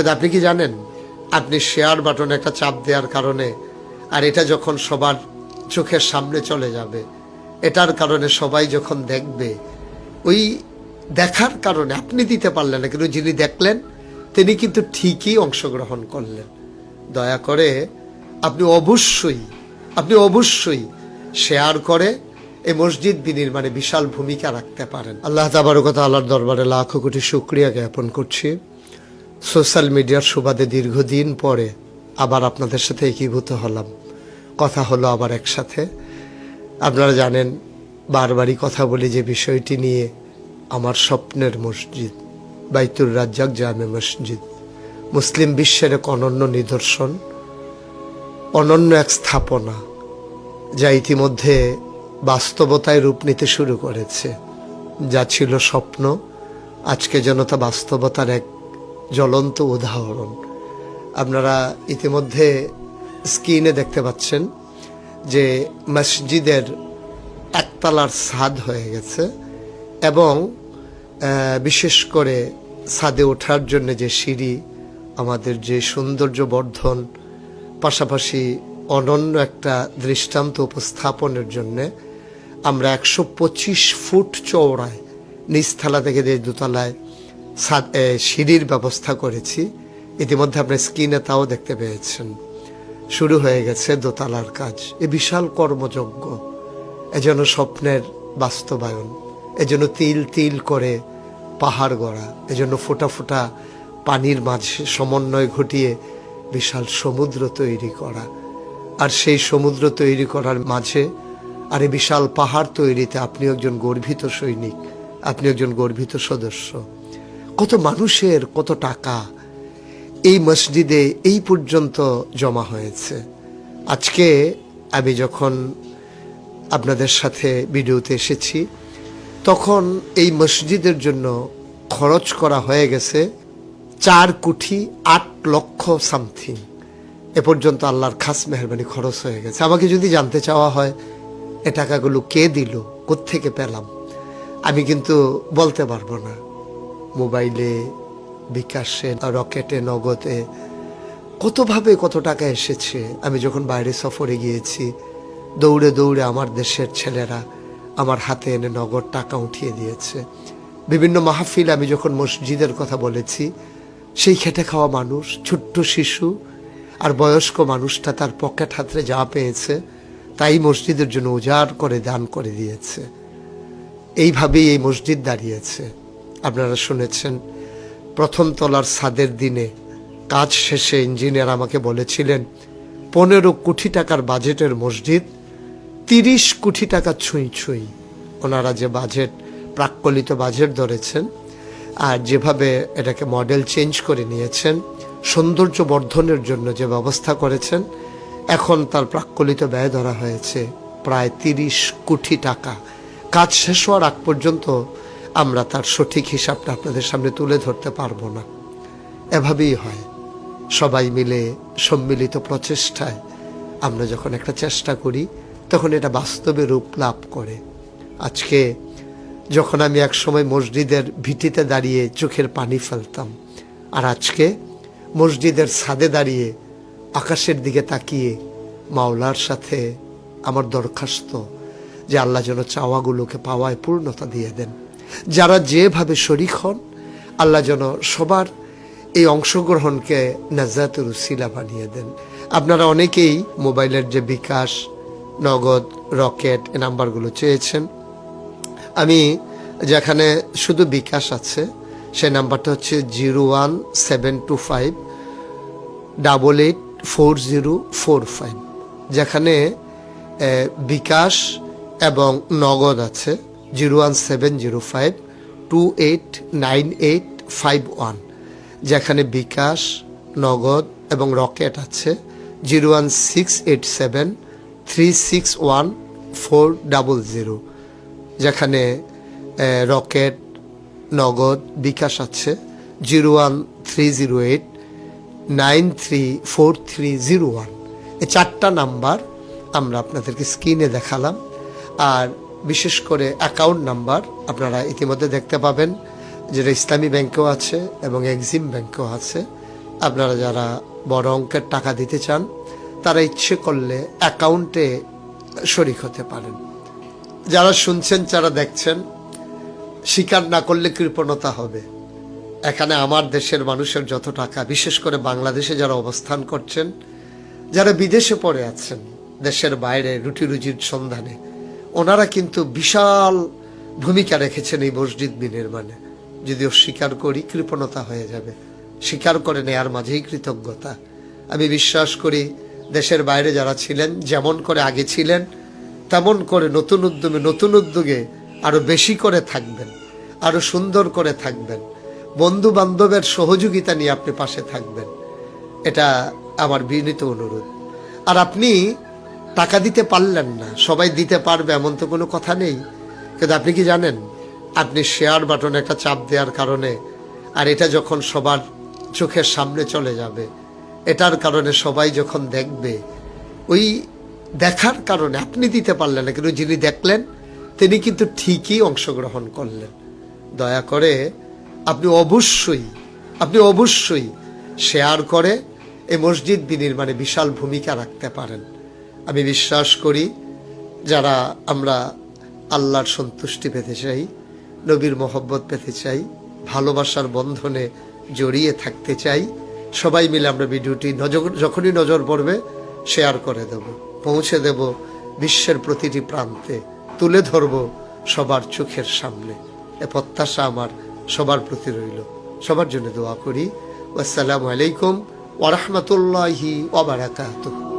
কিন্তু আপনি কি জানেন, আপনি শেয়ার বাটনে একটা চাপ দেওয়ার কারণে, আর এটা যখন সবার চোখের সামনে চলে যাবে, এটার কারণে সবাই যখন দেখবে, ওই দেখার কারণে, আপনি দিতে পারলেন না, কিন্তু যিনি দেখলেন, তিনি কিন্তু ঠিকই অংশগ্রহণ করলেন। দয়া করে আপনি অবশ্যই আপনি অবশ্যই শেয়ার করে এই মসজিদ বিনির্মাণে বিশাল ভূমিকা রাখতে পারেন। আল্লাহ তাবারকতা আল্লাহর দরবারে লাখো কোটি শুক্রিয়া জ্ঞাপন করছি। সোশ্যাল মিডিয়ার সুবাদে দীর্ঘদিন পরে আবার আপনাদের সাথে একীভূত হলাম। কথা হলো আবার একসাথে। আপনারা জানেন, বারবারই কথা বলি যে বিষয়টি নিয়ে আমার স্বপ্নের মসজিদ, বাইতুর রাজ্জাক জামে মসজিদ। মুসলিম বিশ্বের এক অনন্য নিদর্শন, অনন্য এক স্থাপনা, যা ইতিমধ্যে বাস্তবতায় রূপ নিতে শুরু করেছে। যা ছিল স্বপ্ন, আজকে যেন তা বাস্তবতার এক জ্বলন্ত উদাহরণ। আপনারা ইতিমধ্যে স্ক্রিনে দেখতে পাচ্ছেন যে মসজিদের একতলার ছাদ হয়ে গেছে এবং বিশেষ করে ছাদে ওঠার জন্য যে সিঁড়ি, আমাদের যে সৌন্দর্য বর্ধন পাশাপাশি অনন্য একটা দৃষ্টান্ত উপস্থাপনের জন্যে আমরা একশো পঁচিশ ফুট চওড়ায় নিচতলা থেকে যে দোতলায় সিঁড়ির ব্যবস্থা করেছি। ইতিমধ্যে আপনার স্ক্রিনে তাও দেখতে পেয়েছেন। শুরু হয়ে গেছে দোতলার কাজ। এ বিশাল কর্মযজ্ঞ। এজন্য স্বপ্নের বাস্তবায়ন। এজন্য তিল তিল করে পাহাড় গড়া। এজন্য ফোটা ফোটা পানির মাঝে সমন্বয় ঘটিয়ে বিশাল সমুদ্র তৈরি করা। আর সেই সমুদ্র তৈরি করার মাঝে আর এই বিশাল পাহাড় তৈরিতে আপনি একজন গর্বিত সৈনিক। আপনি একজন গর্বিত সদস্য। কত মানুষের কত টাকা এই মসজিদে এই পর্যন্ত জমা হয়েছে। আজকে আমি যখন আপনাদের সাথে ভিডিওতে এসেছি, তখন এই মসজিদের জন্য খরচ করা হয়ে গেছে চার কোটি আট লক্ষ সামথিং। এ পর্যন্ত আল্লাহর খাস মেহরবানি খরচ হয়ে গেছে। আমাকে যদি জানতে চাওয়া হয়, এ টাকাগুলো কে দিল, কোত্থেকে পেলাম, আমি কিন্তু বলতে পারব না। মোবাইলে, বিকাশে রকেটে, নগদে, কতভাবে কত টাকা এসেছে। আমি যখন বাইরে সফরে গিয়েছি, দৌড়ে দৌড়ে আমার দেশের ছেলেরা আমার হাতে এনে নগদ টাকা উঠিয়ে দিয়েছে। বিভিন্ন মাহফিল আমি যখন মসজিদের কথা বলেছি, সেই খেটে খাওয়া মানুষ, ছোট্ট শিশু আর বয়স্ক মানুষটা তার পকেট হাতরে যা পেয়েছে, তাই মসজিদের জন্য উজাড় করে দান করে দিয়েছে। এইভাবেই এই মসজিদ দাঁড়িয়েছে। আপনারা শুনেছেন, প্রথম তলার সাদের দিনে কাজ শেষে ইঞ্জিনিয়ার আমাকে বলেছিলেন, পনেরো কোটি টাকার বাজেটের মসজিদ, তিরিশ কোটি টাকা ছুঁই ছুঁই। ওনারা যে বাজেট, প্রাক্কলিত বাজেট ধরেছেন, আর যেভাবে এটাকে মডেল চেঞ্জ করে নিয়েছেন সৌন্দর্য বর্ধনের জন্য যে ব্যবস্থা করেছেন, এখন তার প্রাক্কলিত ব্যয় ধরা হয়েছে প্রায় তিরিশ কোটি টাকা। কাজ শেষ হওয়ার আগ পর্যন্ত আমরা তার সঠিক হিসাবটা আপনাদের সামনে তুলে ধরতে পারব না। এভাবেই হয়। সবাই মিলে সম্মিলিত প্রচেষ্টায় আমরা যখন একটা চেষ্টা করি, তখন এটা বাস্তবে রূপ লাভ করে। আজকে যখন আমি এক সময় মসজিদের ভিটিতে দাঁড়িয়ে চোখের পানি ফেলতাম, আর আজকে মসজিদের ছাদে দাঁড়িয়ে আকাশের দিকে তাকিয়ে মাওলার সাথে আমার দরখাস্ত যে আল্লাহ যেন চাওয়াগুলোকে পাওয়ায় পূর্ণতা দিয়ে দেন। যারা যেভাবে শরিক হন, আল্লাহ যেন সবার এই অংশগ্রহণকে নাজাতুর উসিলা বানিয়ে দেন। আপনারা অনেকেই মোবাইলের যে বিকাশ, নগদ, রকেট এ নাম্বারগুলো চেয়েছেন। আমি যেখানে শুধু বিকাশ আছে সেই নাম্বারটা হচ্ছে zero one seven two five, double eight four zero four five. যেখানে বিকাশ এবং নগদ আছে। Zero one seven zero five two eight nine eight five one, যেখানে বিকাশ, নগদ এবং রকেট আছে zero one six eight seven three six one four double zero, যেখানে Rocket, Nagad, bKash আছে zero one three zero eight nine three four three zero one. এই চারটা number আমরা আপনাদেরকে স্ক্রিনে দেখালাম। আর বিশেষ করে অ্যাকাউন্ট নাম্বার আপনারা ইতিমধ্যে দেখতে পাবেন যেটা ইসলামী ব্যাংকেও আছে এবং এক্সিম ব্যাংকেও আছে। আপনারা যারা বড় অঙ্কের টাকা দিতে চান, তারা ইচ্ছে করলে অ্যাকাউন্টে শরিক হতে পারেন। যারা শুনছেন, যারা দেখছেন, স্বীকার না করলে কৃপণতা হবে। এখানে আমার দেশের মানুষের যত টাকা, বিশেষ করে বাংলাদেশে যারা অবস্থান করছেন, যারা বিদেশে পড়ে আছেন, দেশের বাইরে রুটি রুজির সন্ধানে ওনারা কিন্তু বিশাল ভূমিকা রেখেছেন এই মসজিদ বিনির্মাণে যদিও স্বীকার করি কৃপণতা হয়ে যাবে। স্বীকার করে নেয়ার মাঝেই কৃতজ্ঞতা। আমি বিশ্বাস করি দেশের বাইরে যারা ছিলেন, যেমন করে আগে ছিলেন, তেমন করে নতুন উদ্যমে, নতুন উদ্যোগে আরও বেশি করে থাকবেন, আরও সুন্দর করে থাকবেন। বন্ধু বান্ধবের সহযোগিতা নিয়ে আপনি পাশে থাকবেন। এটা আমার বিনীত অনুরোধ। আর আপনি টাকা দিতে পারলেন না। সবাই দিতে পারবে এমন তো কোনো কথা নেই। কিন্তু আপনি কি জানেন, আপনি শেয়ার বাটনে একটা চাপ দেওয়ার কারণে, আর এটা যখন সবার চোখের সামনে চলে যাবে, এটার কারণে সবাই যখন দেখবে, ওই দেখার কারণে, আপনি দিতে পারলেন না, কিন্তু যিনি দেখলেন, তিনি কিন্তু ঠিকই অংশগ্রহণ করলেন। দয়া করে আপনি অবশ্যই আপনি অবশ্যই শেয়ার করে এই মসজিদ বিনির্মাণে বিশাল ভূমিকা রাখতে পারেন। আমি বিশ্বাস করি যারা আমরা আল্লাহর সন্তুষ্টি পেতে চাই, নবীর মোহব্বত পেতে চাই, ভালোবাসার বন্ধনে জড়িয়ে থাকতে চাই, সবাই মিলে আমরা ভিডিওটি যখনই নজর পড়বে শেয়ার করে দেব, পৌঁছে দেব বিশ্বের প্রতিটি প্রান্তে, তুলে ধরব সবার চোখের সামনে। এ প্রত্যাশা আমার সবার প্রতি রইল। সবার জন্য দোয়া করি। আসসালামু আলাইকুম ওরহমতুল্লাহি ওবারাকাতুহ